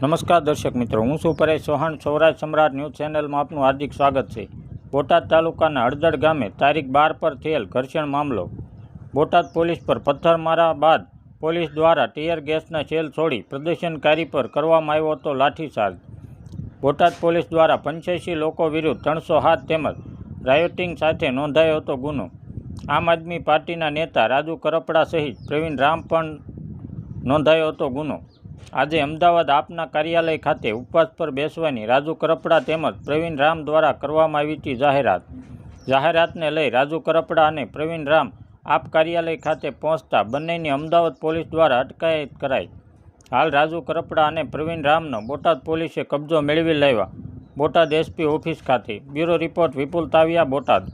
નમસ્કાર દર્શક મિત્રો, હું છું પરેશ ચૌહાણ. સૌરાષ્ટ્ર સમ્રાટ ન્યૂઝ ચેનલમાં આપનું હાર્દિક સ્વાગત છે. બોટાદ તાલુકાના હળદડ ગામે તારીખ બાર પર થયેલ ઘર્ષણ મામલો. બોટાદ પોલીસ પર પથ્થરમારા બાદ પોલીસ દ્વારા ટીયર ગેસના સેલ છોડી પ્રદર્શનકારી પર કરવામાં આવ્યો હતો લાઠીચાર્જ. બોટાદ પોલીસ દ્વારા પંચ્યાસી લોકો વિરુદ્ધ ત્રણસો હાથ તેમજ રાયોટિંગ સાથે નોંધાયો હતો ગુનો. આમ આદમી પાર્ટીના નેતા રાજુ કરપડા સહિત પ્રવીણ રામ પણ નોંધાયો હતો ગુનો. આજે અમદાવાદ આપના કાર્યાલય ખાતે ઉપવાસ પર બેસવાની રાજુ કરપડા તેમજ પ્રવીણ રામ દ્વારા કરવામાં આવી હતી જાહેરાત. જાહેરાતને લઈ રાજુ કરપડા અને પ્રવીણ રામ આપ કાર્યાલય ખાતે પહોંચતા બંનેની અમદાવાદ પોલીસ દ્વારા અટકાયત કરાઈ. હાલ રાજુ કરપડા અને પ્રવીણ રામનો બોટાદ પોલીસે કબજો મેળવી લેવા બોટાદ એસપી ઓફિસ ખાતે. Bureau report Vipul Taviya, Botad.